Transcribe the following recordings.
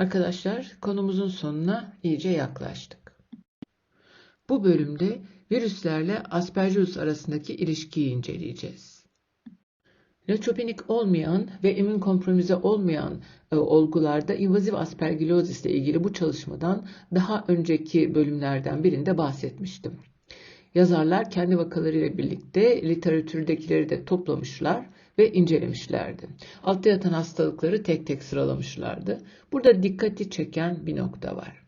Arkadaşlar konumuzun sonuna iyice yaklaştık. Bu bölümde virüslerle aspergillus arasındaki ilişkiyi inceleyeceğiz. Nötropenik olmayan ve immün kompromize olmayan e, olgularda invazif aspergillozis ile ilgili bu çalışmadan daha önceki bölümlerden birinde bahsetmiştim. Yazarlar kendi vakalarıyla birlikte literatürdekileri de toplamışlar ve incelemişlerdi. Altta yatan hastalıkları tek tek sıralamışlardı. Burada dikkati çeken bir nokta var.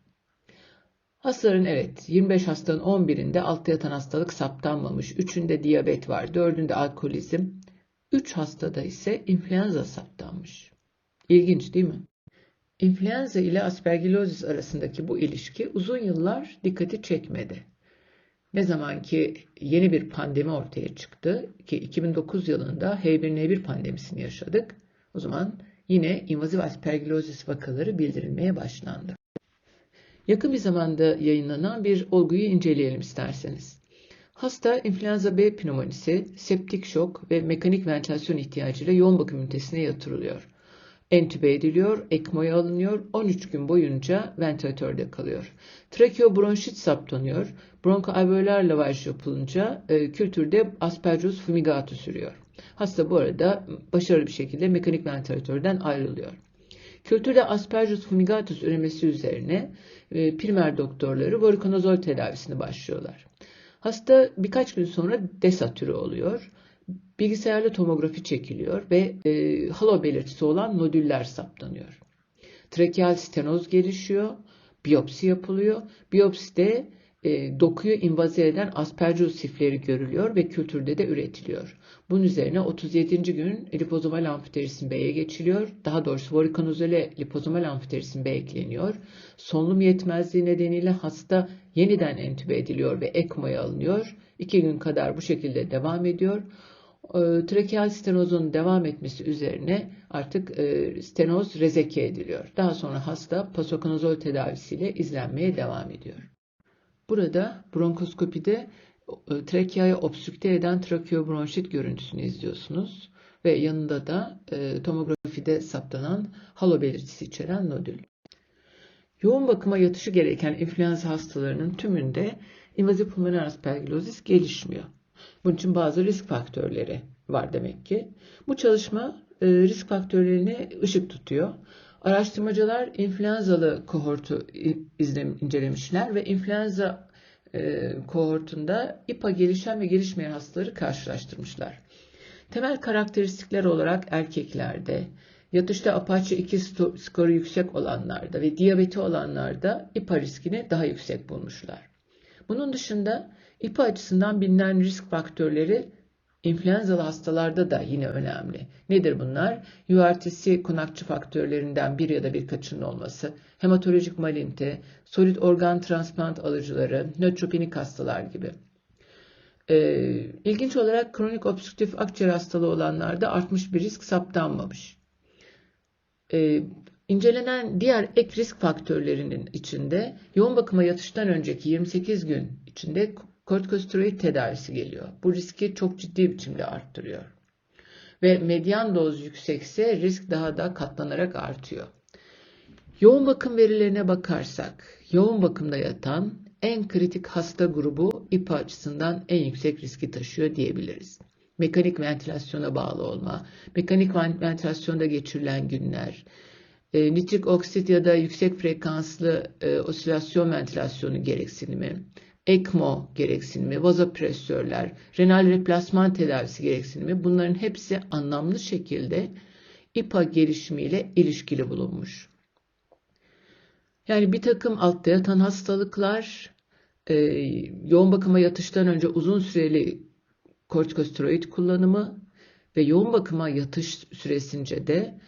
Hastaların evet 25 hastanın 11'inde altta yatan hastalık saptanmamış. 3'ünde diyabet var, 4'ünde alkolizm. 3 hastada ise influenza saptanmış. İlginç değil mi? İnfluenza ile aspergillozis arasındaki bu ilişki uzun yıllar dikkati çekmedi. Ne zaman ki yeni bir pandemi ortaya çıktı ki 2009 yılında H1N1 pandemisini yaşadık. O zaman yine invazif aspergillozis vakaları bildirilmeye başlandı. Yakın bir zamanda yayınlanan bir olguyu inceleyelim isterseniz. Hasta influenza B pneumonisi, septik şok ve mekanik ventilasyon ihtiyacıyla yoğun bakım ünitesine yatırılıyor. Entübe ediliyor, ECMO'ya alınıyor, 13 gün boyunca ventilatörde kalıyor. Trakeobronşit saptanıyor, bronkoalveolar lavaj yapılınca e, kültürde aspergillus fumigatus sürüyor. Hasta bu arada başarılı bir şekilde mekanik ventilatörden ayrılıyor. Kültürde aspergillus fumigatus üremesi üzerine e, primer doktorları vorikonazol tedavisine başlıyorlar. Hasta birkaç gün sonra desatürü oluyor. Bilgisayarlı tomografi çekiliyor ve e, halo belirtisi olan nodüller saptanıyor. Trakeal stenoz gelişiyor, biyopsi yapılıyor. Biyopside e, dokuyu invaze eden aspergillus sifleri görülüyor ve kültürde de üretiliyor. Bunun üzerine 37. gün lipozomal amfiterisin B'ye geçiliyor. Daha doğrusu vorikonozole lipozomal amfiterisin B ekleniyor. Solunum yetmezliği nedeniyle hasta yeniden entübe ediliyor ve ECMO'ya alınıyor. İki gün kadar bu şekilde devam ediyor. E, trakeal stenozun devam etmesi üzerine artık e, stenoz rezeke ediliyor. Daha sonra hasta pasokonazol tedavisiyle izlenmeye devam ediyor. Burada bronkoskopide e, trakeayı obstrükte eden trakeobronşit görüntüsünü izliyorsunuz ve yanında da e, tomografide saptanan halo belirtisi içeren nodül. Yoğun bakıma yatışı gereken influenza hastalarının tümünde invazif pulmoner aspergillozis gelişmiyor. Bunun için bazı risk faktörleri var demek ki. Bu çalışma e, risk faktörlerini ışık tutuyor. Araştırmacılar influenzalı kohortu izlem, incelemişler ve influenza e, kohortunda İPA gelişen ve gelişmeyen hastaları karşılaştırmışlar. Temel karakteristikler olarak erkeklerde, yatışta Apache 2 skoru yüksek olanlarda ve diyabeti olanlarda İPA riskini daha yüksek bulmuşlar. Bunun dışında İPA açısından bilinen risk faktörleri İnfluenzalı hastalarda da yine önemli. Nedir bunlar? URTC konakçı faktörlerinden bir ya da birkaçının olması, hematolojik malinte, solid organ transplant alıcıları, nötropenik hastalar gibi. Ee, ilginç olarak kronik obstrüktif akciğer hastalığı olanlarda artmış bir risk saptanmamış. Ee, incelenen diğer ek risk faktörlerinin içinde yoğun bakıma yatıştan önceki 28 gün içinde kortikosteroid tedavisi geliyor. Bu riski çok ciddi biçimde arttırıyor. Ve medyan doz yüksekse risk daha da katlanarak artıyor. Yoğun bakım verilerine bakarsak, yoğun bakımda yatan en kritik hasta grubu İPA açısından en yüksek riski taşıyor diyebiliriz. Mekanik ventilasyona bağlı olma, mekanik ventilasyonda geçirilen günler, e, nitrik oksit ya da yüksek frekanslı e, osilasyon ventilasyonu gereksinimi, ECMO gereksinimi, vazopresörler, renal replasman tedavisi gereksinimi bunların hepsi anlamlı şekilde İPA gelişimiyle ilişkili bulunmuş. Yani bir takım altta yatan hastalıklar, e, yoğun bakıma yatıştan önce uzun süreli kortikosteroid kullanımı ve yoğun bakıma yatış süresince de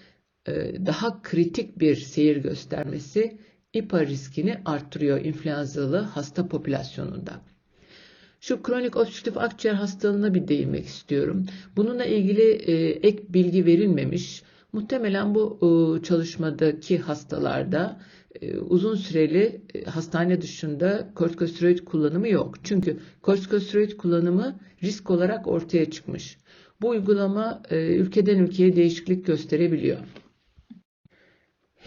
e, daha kritik bir seyir göstermesi İPA riskini arttırıyor influenzalı hasta popülasyonunda. Şu kronik obstrüktif akciğer hastalığına bir değinmek istiyorum. Bununla ilgili e, ek bilgi verilmemiş. Muhtemelen bu e, çalışmadaki hastalarda e, uzun süreli hastane dışında kortikosteroid kullanımı yok. Çünkü kortikosteroid kullanımı risk olarak ortaya çıkmış. Bu uygulama ülkeden ülkeye değişiklik gösterebiliyor.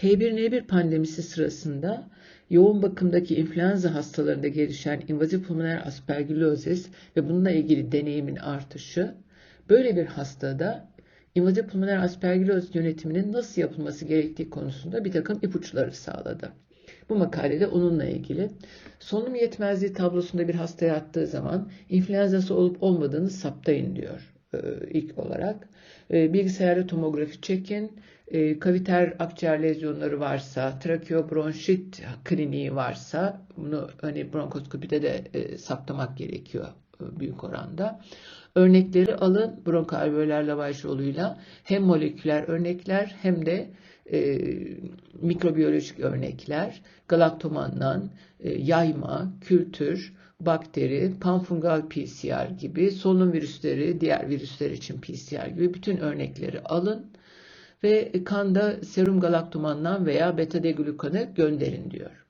H1N1 pandemisi sırasında yoğun bakımdaki influenza hastalarında gelişen invazif pulmoner aspergillozis ve bununla ilgili deneyimin artışı böyle bir hastada invazif pulmoner aspergillozis yönetiminin nasıl yapılması gerektiği konusunda bir takım ipuçları sağladı. Bu makalede onunla ilgili solunum yetmezliği tablosunda bir hasta yattığı zaman influenzası olup olmadığını saptayın diyor ilk olarak. Bilgisayarda tomografi çekin, e, kaviter akciğer lezyonları varsa, trakeobronşit kliniği varsa bunu hani bronkoskopide de saptamak gerekiyor büyük oranda. Örnekleri alın bronkalveoler lavaj yoluyla hem moleküler örnekler hem de e, mikrobiyolojik örnekler, galaktomandan, e, yayma, kültür, bakteri, panfungal PCR gibi, solunum virüsleri, diğer virüsler için PCR gibi bütün örnekleri alın ve kanda serum galaktomandan veya beta deglukanı gönderin diyor.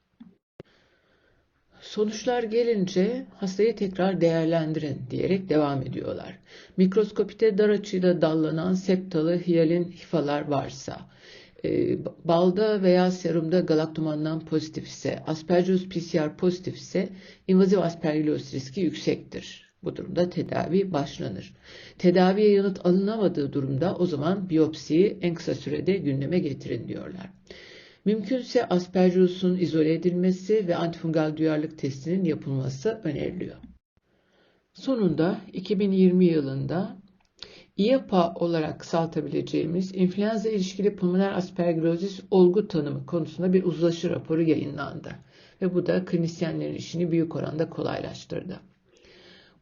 Sonuçlar gelince hastayı tekrar değerlendirin diyerek devam ediyorlar. Mikroskopide dar açıyla dallanan septalı hiyalin hifalar varsa, e, balda veya serumda galaktomandan pozitif ise, Aspergillus PCR pozitif ise invazif aspergillosis riski yüksektir. Bu durumda tedavi başlanır. Tedaviye yanıt alınamadığı durumda o zaman biyopsiyi en kısa sürede gündeme getirin diyorlar. Mümkünse aspergillus'un izole edilmesi ve antifungal duyarlılık testinin yapılması öneriliyor. Sonunda 2020 yılında İAPA olarak kısaltabileceğimiz influenza ilişkili pulmoner aspergillozis olgu tanımı konusunda bir uzlaşı raporu yayınlandı. Ve bu da klinisyenlerin işini büyük oranda kolaylaştırdı.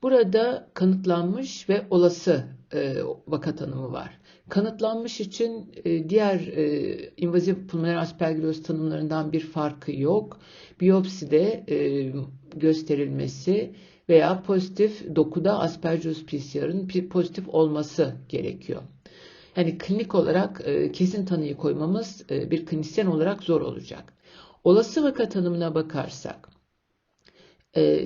Burada kanıtlanmış ve olası e, vaka tanımı var. Kanıtlanmış için e, diğer e, invazif pulmoner aspergilloz tanımlarından bir farkı yok. Biyopside e, gösterilmesi veya pozitif dokuda Aspergillus PCR'ın pozitif olması gerekiyor. Yani klinik olarak e, kesin tanıyı koymamız e, bir klinisyen olarak zor olacak. Olası vaka tanımına bakarsak e,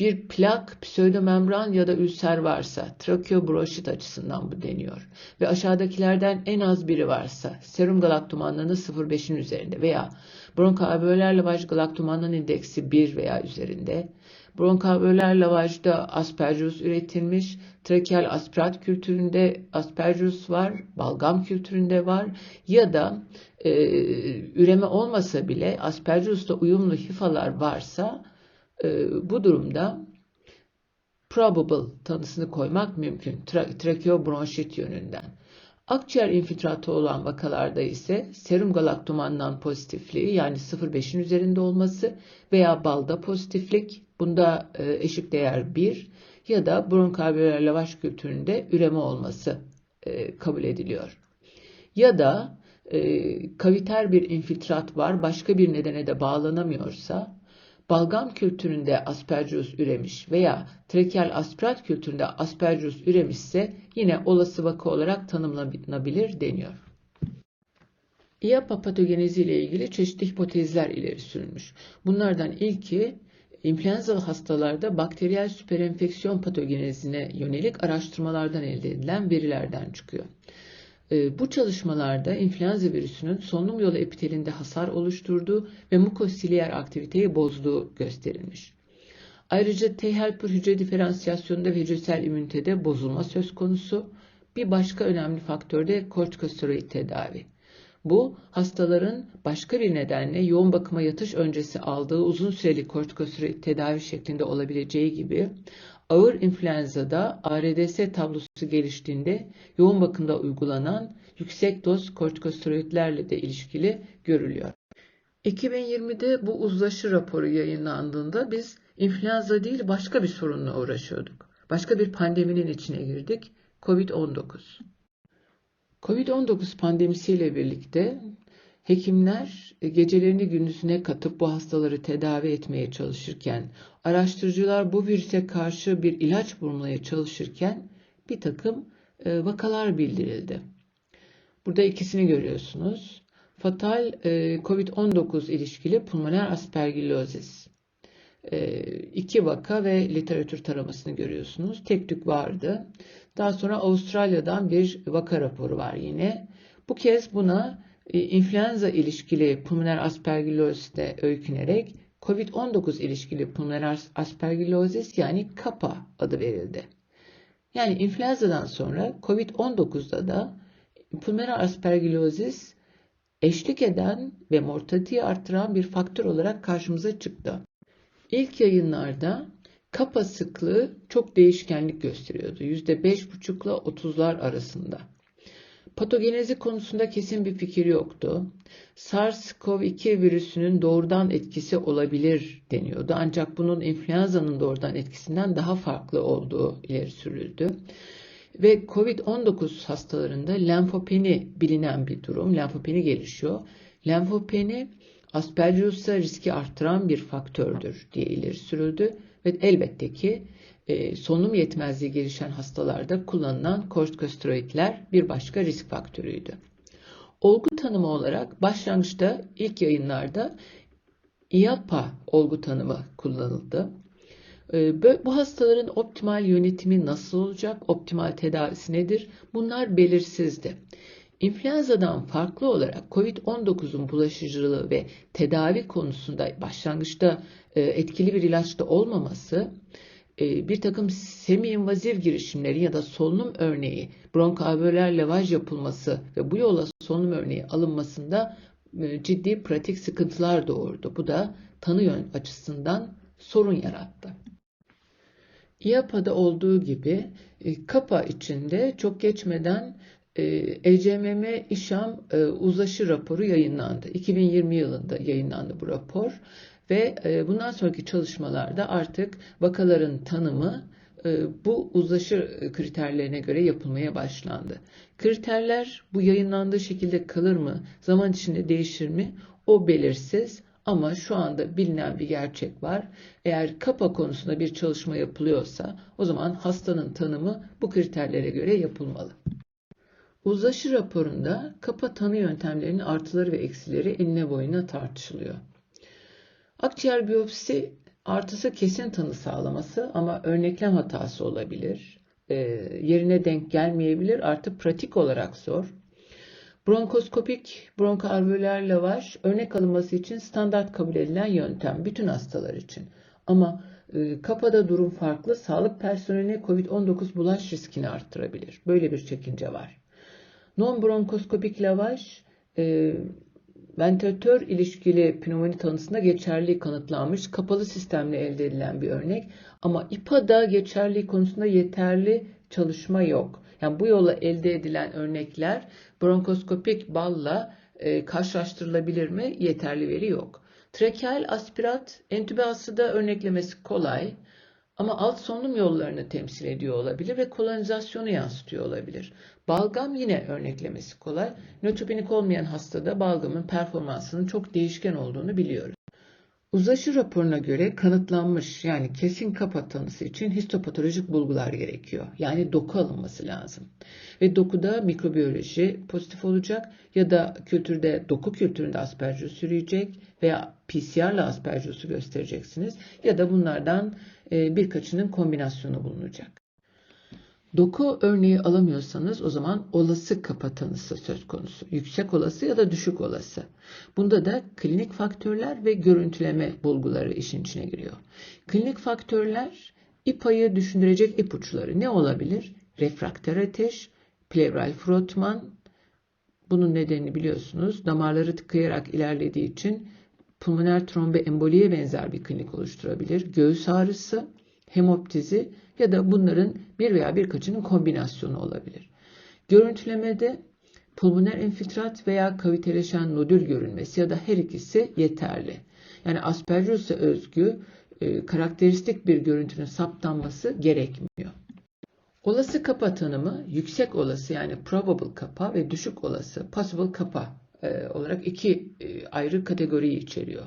bir plak, pseudomembran ya da ülser varsa trakeobronşit açısından bu deniyor. Ve aşağıdakilerden en az biri varsa serum galaktomanlığını 0,5'in üzerinde veya bronkoalveoler lavaj galaktomanlığın indeksi 1 veya üzerinde Bronkalveoler lavajda aspergillus üretilmiş. Trakeal aspirat kültüründe aspergillus var. Balgam kültüründe var. Ya da e, üreme olmasa bile aspergillus'ta uyumlu hifalar varsa e, bu durumda probable tanısını koymak mümkün. Tra trakeobronşit yönünden. Akciğer infiltratı olan vakalarda ise serum galaktomandan pozitifliği yani 0,5'in üzerinde olması veya balda pozitiflik bunda e, eşik değer 1 ya da bronkalveoler lavaş kültüründe üreme olması e, kabul ediliyor. Ya da e, kaviter bir infiltrat var başka bir nedene de bağlanamıyorsa balgam kültüründe aspergillus üremiş veya trakeal aspirat kültüründe aspergillus üremişse yine olası vaka olarak tanımlanabilir deniyor. İAPA patogenezi ile ilgili çeşitli hipotezler ileri sürülmüş. Bunlardan ilki influenzalı hastalarda bakteriyel süperenfeksiyon patogenezine yönelik araştırmalardan elde edilen verilerden çıkıyor. Ee, bu çalışmalarda influenza virüsünün solunum yolu epitelinde hasar oluşturduğu ve mukosiliyer aktiviteyi bozduğu gösterilmiş. Ayrıca T helper hücre diferansiyasyonunda ve hücresel immünitede bozulma söz konusu. Bir başka önemli faktör de kortikosteroid tedavi. Bu hastaların başka bir nedenle yoğun bakıma yatış öncesi aldığı uzun süreli kortikosteroid tedavi şeklinde olabileceği gibi Ağır influenza'da ARDS tablosu geliştiğinde yoğun bakımda uygulanan yüksek doz kortikosteroidlerle de ilişkili görülüyor. 2020'de bu uzlaşı raporu yayınlandığında biz influenza değil başka bir sorunla uğraşıyorduk. Başka bir pandeminin içine girdik. Covid-19. Covid-19 pandemisiyle birlikte Hekimler e, gecelerini gündüzüne katıp bu hastaları tedavi etmeye çalışırken, araştırıcılar bu virüse karşı bir ilaç bulmaya çalışırken bir takım e, vakalar bildirildi. Burada ikisini görüyorsunuz. Fatal e, COVID-19 ilişkili pulmoner aspergillozis. İki vaka ve literatür taramasını görüyorsunuz. Tek tük vardı. Daha sonra Avustralya'dan bir vaka raporu var yine. Bu kez buna e, influenza ilişkili pulmoner aspergillozisle öykünerek COVID-19 ilişkili pulmoner aspergillozis yani KAPA adı verildi. Yani influenza'dan sonra COVID-19'da da pulmoner aspergillozis eşlik eden ve mortaliteyi arttıran bir faktör olarak karşımıza çıktı. İlk yayınlarda kapa sıklığı çok değişkenlik gösteriyordu. %5,5 ile 30'lar arasında. Patogenezi konusunda kesin bir fikir yoktu. SARS-CoV-2 virüsünün doğrudan etkisi olabilir deniyordu. Ancak bunun influenza'nın doğrudan etkisinden daha farklı olduğu ileri sürüldü. Ve COVID-19 hastalarında lenfopeni bilinen bir durum. Lenfopeni gelişiyor. Lenfopeni Aspergillos'a riski arttıran bir faktördür diye ileri sürüldü. Ve elbette ki e, solunum yetmezliği gelişen hastalarda kullanılan kortikosteroidler bir başka risk faktörüydü. Olgu tanımı olarak başlangıçta ilk yayınlarda IAPA olgu tanımı kullanıldı. E, bu hastaların optimal yönetimi nasıl olacak, optimal tedavisi nedir? Bunlar belirsizdi. İnfluenza'dan farklı olarak COVID-19'un bulaşıcılığı ve tedavi konusunda başlangıçta e, etkili bir ilaçta olmaması e, bir takım semi-invaziv girişimleri ya da solunum örneği, bronkalveoler lavaj yapılması ve bu yola solunum örneği alınmasında e, ciddi pratik sıkıntılar doğurdu. Bu da tanı yön açısından sorun yarattı. İAPA'da olduğu gibi KAPA içinde çok geçmeden ECMM İşam uzlaşı raporu yayınlandı. 2020 yılında yayınlandı bu rapor ve e, bundan sonraki çalışmalarda artık vakaların tanımı e, bu uzlaşı kriterlerine göre yapılmaya başlandı. Kriterler bu yayınlandığı şekilde kalır mı, zaman içinde değişir mi? O belirsiz ama şu anda bilinen bir gerçek var. Eğer kapa konusunda bir çalışma yapılıyorsa o zaman hastanın tanımı bu kriterlere göre yapılmalı. Uzlaşı raporunda kapa tanı yöntemlerinin artıları ve eksileri enine boyuna tartışılıyor. Akciğer biyopsisi artısı kesin tanı sağlaması ama örneklem hatası olabilir. E, yerine denk gelmeyebilir. Artı pratik olarak zor. Bronkoskopik bronkoalveoler lavaj örnek alınması için standart kabul edilen yöntem bütün hastalar için. Ama e, kapada durum farklı. Sağlık personeline COVID-19 bulaş riskini arttırabilir. Böyle bir çekince var. Non bronkoskopik lavaj e, ventilatör ilişkili pnömoni tanısında geçerli kanıtlanmış kapalı sistemle elde edilen bir örnek. Ama İPA'da geçerli konusunda yeterli çalışma yok. Yani bu yola elde edilen örnekler bronkoskopik balla e, karşılaştırılabilir mi? Yeterli veri yok. Trakeal aspirat entübası da örneklemesi kolay. Ama alt solunum yollarını temsil ediyor olabilir ve kolonizasyonu yansıtıyor olabilir. Balgam yine örneklemesi kolay. Nötropenik olmayan hastada balgamın performansının çok değişken olduğunu biliyoruz. Uzlaşı raporuna göre kanıtlanmış yani kesin kapat tanısı için histopatolojik bulgular gerekiyor. Yani doku alınması lazım. Ve dokuda mikrobiyoloji pozitif olacak ya da kültürde doku kültüründe aspergillus yürüyecek veya PCR'la aspergillus'u göstereceksiniz ya da bunlardan birkaçının kombinasyonu bulunacak. Doku örneği alamıyorsanız o zaman olası kapa tanısı söz konusu. Yüksek olası ya da düşük olası. Bunda da klinik faktörler ve görüntüleme bulguları işin içine giriyor. Klinik faktörler İPA'yı düşündürecek ipuçları ne olabilir? Refraktör ateş, plevral frotman. Bunun nedenini biliyorsunuz. Damarları tıkayarak ilerlediği için pulmoner tromboemboliye benzer bir klinik oluşturabilir. Göğüs ağrısı, hemoptizi ya da bunların bir veya birkaçının kombinasyonu olabilir. Görüntülemede pulmoner infiltrat veya kaviteleşen nodül görülmesi ya da her ikisi yeterli. Yani aspergillus'a özgü e, karakteristik bir görüntünün saptanması gerekmiyor. Olası kapa tanımı yüksek olası yani probable kapa ve düşük olası possible kapa e, olarak iki e, ayrı kategoriyi içeriyor.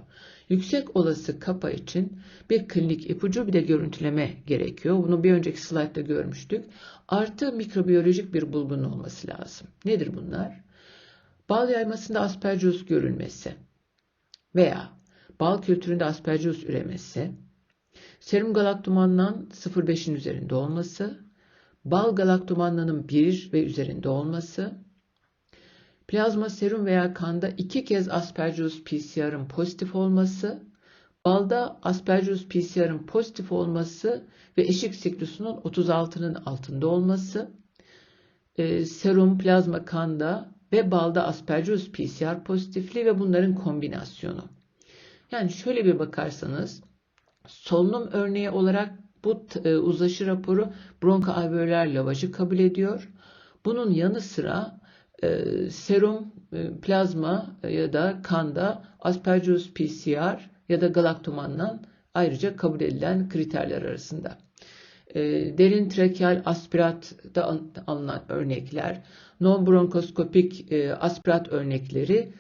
Yüksek olası kapa için bir klinik ipucu bir de görüntüleme gerekiyor. Bunu bir önceki slaytta görmüştük. Artı mikrobiyolojik bir bulgunun olması lazım. Nedir bunlar? Bal yaymasında aspergillus görülmesi veya bal kültüründe aspergillus üremesi, serum galaktomandan 0,5'in üzerinde olması, bal galaktomanlanın 1 ve üzerinde olması, plazma, serum veya kanda iki kez Aspergillus PCR'ın pozitif olması, balda Aspergillus PCR'ın pozitif olması ve eşik siklusunun 36'nın altında olması, e, serum, plazma, kanda ve balda Aspergillus PCR pozitifliği ve bunların kombinasyonu. Yani şöyle bir bakarsanız solunum örneği olarak bu e, uzlaşı raporu bronkoalveoler lavajı kabul ediyor. Bunun yanı sıra e, serum, e, plazma ya da kanda Aspergillus PCR ya da galaktomandan ayrıca kabul edilen kriterler arasında. E, derin trakeal aspiratta alınan örnekler, non bronkoskopik e, aspirat örnekleri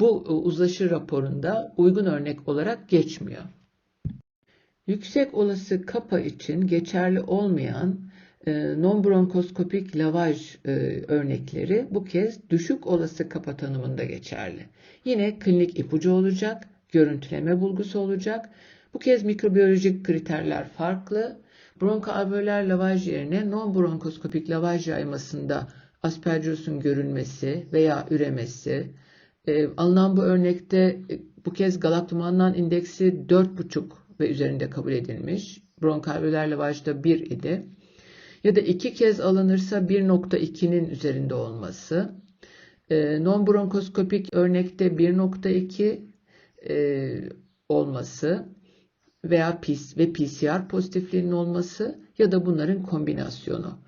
bu e, uzlaşı raporunda uygun örnek olarak geçmiyor. Yüksek olası kapa için geçerli olmayan e, non-bronkoskopik lavaj e, örnekleri bu kez düşük olası kapa tanımında geçerli. Yine klinik ipucu olacak, görüntüleme bulgusu olacak. Bu kez mikrobiyolojik kriterler farklı. Bronkoalveoler lavaj yerine non-bronkoskopik lavaj yaymasında aspergillus'un görülmesi veya üremesi, e, alınan bu örnekte e, bu kez galaktomandan indeksi 4,5 ve üzerinde kabul edilmiş. Bronkalveoler lavajda 1 idi. Ya da iki kez alınırsa 1.2'nin üzerinde olması. E, non-bronkoskopik örnekte 1.2 e, olması veya PIS ve PCR pozitifliğinin olması ya da bunların kombinasyonu.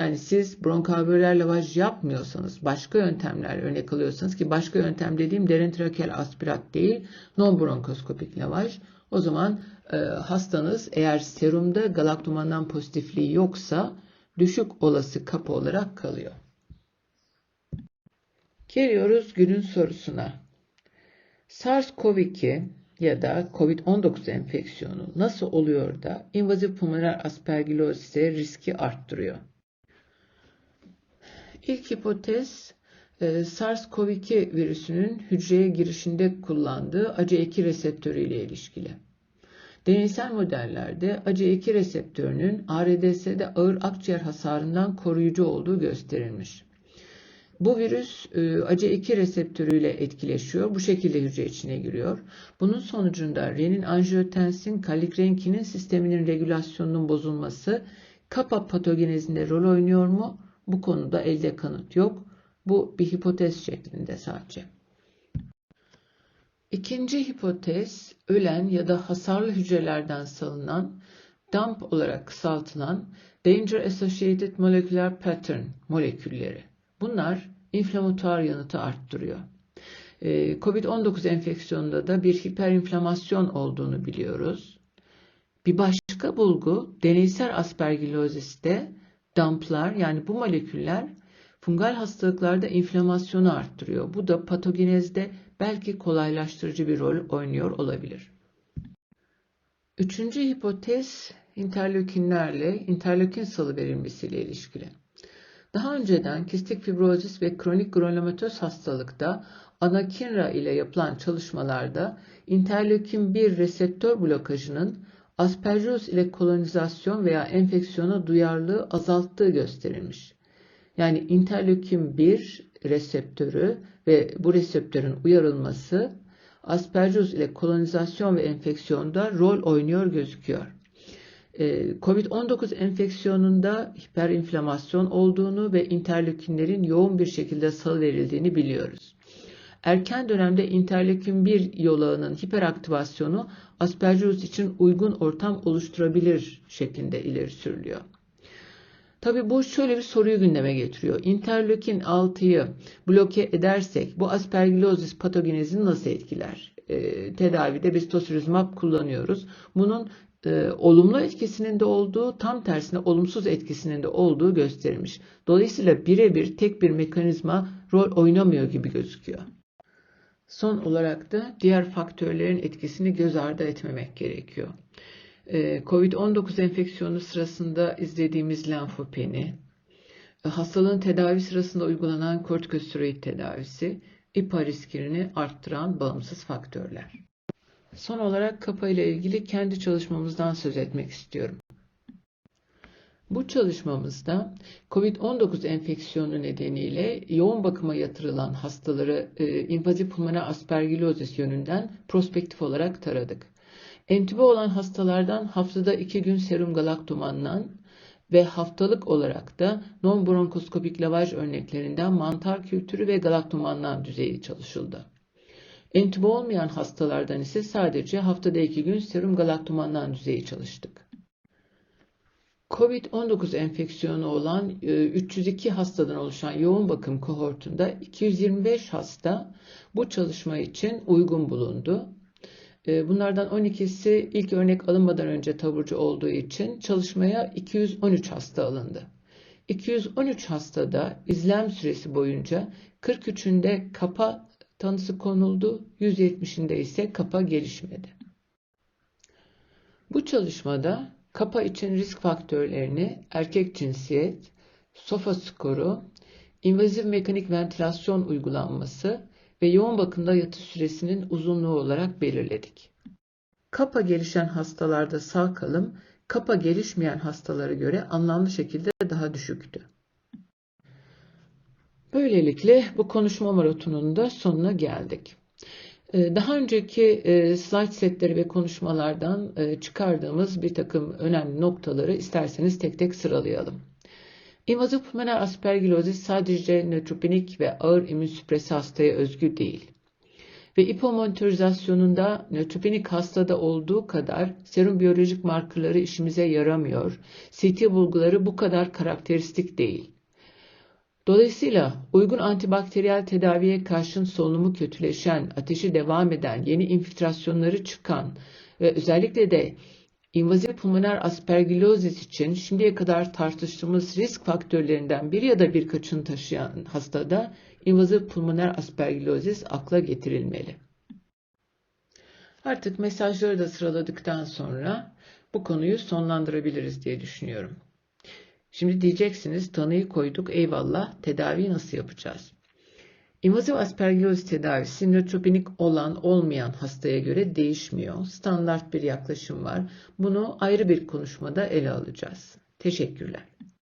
Yani siz bronkalveoler lavaj yapmıyorsanız, başka yöntemler örnek alıyorsanız ki başka yöntem dediğim derin trakeal aspirat değil, non bronkoskopik lavaj. O zaman e, hastanız eğer serumda galaktomandan pozitifliği yoksa düşük olası kapı olarak kalıyor. Geliyoruz günün sorusuna. SARS-CoV-2 ya da COVID-19 enfeksiyonu nasıl oluyor da invazif pulmoner aspergillosise riski arttırıyor? İlk hipotez e, SARS-CoV-2 virüsünün hücreye girişinde kullandığı ACE2 reseptörü ile ilişkili. Deneysel modellerde ACE2 reseptörünün ARDS'de ağır akciğer hasarından koruyucu olduğu gösterilmiş. Bu virüs e, ACE2 reseptörüyle etkileşiyor. Bu şekilde hücre içine giriyor. Bunun sonucunda renin anjiyotensin kallikrenkinin sisteminin regülasyonunun bozulması kapa patogenezinde rol oynuyor mu? Bu konuda elde kanıt yok. Bu bir hipotez şeklinde sadece. İkinci hipotez ölen ya da hasarlı hücrelerden salınan DAMP olarak kısaltılan Danger Associated Molecular Pattern molekülleri. Bunlar inflamatuar yanıtı arttırıyor. Ee, Covid-19 enfeksiyonunda da bir hiperinflamasyon olduğunu biliyoruz. Bir başka bulgu deneysel aspergilloziste damplar yani bu moleküller fungal hastalıklarda inflamasyonu arttırıyor. Bu da patogenezde belki kolaylaştırıcı bir rol oynuyor olabilir. Üçüncü hipotez interleukinlerle interleukin salı verilmesiyle ilişkili. Daha önceden kistik fibrozis ve kronik granulomatoz hastalıkta anakinra ile yapılan çalışmalarda interleukin 1 reseptör blokajının Aspergillus ile kolonizasyon veya enfeksiyona duyarlılığı azalttığı gösterilmiş. Yani interleukin 1 reseptörü ve bu reseptörün uyarılması Aspergillus ile kolonizasyon ve enfeksiyonda rol oynuyor gözüküyor. Ee, Covid-19 enfeksiyonunda hiperinflamasyon olduğunu ve interleukinlerin yoğun bir şekilde salı verildiğini biliyoruz. Erken dönemde interleukin 1 yolağının hiperaktivasyonu Aspergillus için uygun ortam oluşturabilir şeklinde ileri sürülüyor. Tabi bu şöyle bir soruyu gündeme getiriyor. Interleukin 6'yı bloke edersek bu aspergillozis patogenezini nasıl etkiler? E, tedavide biz tocilizumab kullanıyoruz. Bunun e, olumlu etkisinin de olduğu, tam tersine olumsuz etkisinin de olduğu gösterilmiş. Dolayısıyla birebir tek bir mekanizma rol oynamıyor gibi gözüküyor. Son olarak da diğer faktörlerin etkisini göz ardı etmemek gerekiyor. Ee, Covid-19 enfeksiyonu sırasında izlediğimiz lenfopeni, e, hastalığın tedavi sırasında uygulanan kortikosteroid tedavisi, İPA riskini arttıran bağımsız faktörler. Son olarak kapa ile ilgili kendi çalışmamızdan söz etmek istiyorum. Bu çalışmamızda COVID-19 enfeksiyonu nedeniyle yoğun bakıma yatırılan hastaları e, invaziv pulmoner aspergillozis yönünden prospektif olarak taradık. Entübe olan hastalardan haftada 2 gün serum galaktumandan ve haftalık olarak da non-bronkoskopik lavaj örneklerinden mantar kültürü ve galaktumandan düzeyi çalışıldı. Entübe olmayan hastalardan ise sadece haftada 2 gün serum galaktumandan düzeyi çalıştık. COVID-19 enfeksiyonu olan 302 e, hastadan oluşan yoğun bakım kohortunda 225 hasta bu çalışma için uygun bulundu. E, bunlardan 12'si ilk örnek alınmadan önce taburcu olduğu için çalışmaya 213 hasta alındı. 213 hastada izlem süresi boyunca 43'ünde kapa tanısı konuldu, 170'inde ise kapa gelişmedi. Bu çalışmada Kapa için risk faktörlerini erkek cinsiyet, sofa skoru, invaziv mekanik ventilasyon uygulanması ve yoğun bakımda yatış süresinin uzunluğu olarak belirledik. Kapa gelişen hastalarda sağ kalım, kapa gelişmeyen hastalara göre anlamlı şekilde daha düşüktü. Böylelikle bu konuşma maratonunun da sonuna geldik. Ee, daha önceki e, slide setleri ve konuşmalardan e, çıkardığımız bir takım önemli noktaları isterseniz tek tek sıralayalım. İnvazif pulmoner aspergillozis sadece nötropenik ve ağır immünsüpresi hastaya özgü değil. Ve ipomonitorizasyonunda nötropenik hastada olduğu kadar serum biyolojik markerları işimize yaramıyor. CT bulguları bu kadar karakteristik değil. Dolayısıyla uygun antibakteriyel tedaviye karşın solunumu kötüleşen, ateşi devam eden, yeni infiltrasyonları çıkan ve özellikle de invazif pulmoner aspergillozis için şimdiye kadar tartıştığımız risk faktörlerinden bir ya da birkaçını taşıyan hastada invazif pulmoner aspergillozis akla getirilmeli. Artık mesajları da sıraladıktan sonra bu konuyu sonlandırabiliriz diye düşünüyorum. Şimdi diyeceksiniz tanıyı koyduk eyvallah tedaviyi nasıl yapacağız? İnvazif aspergilloz tedavisi nötropenik olan olmayan hastaya göre değişmiyor. Standart bir yaklaşım var. Bunu ayrı bir konuşmada ele alacağız. Teşekkürler.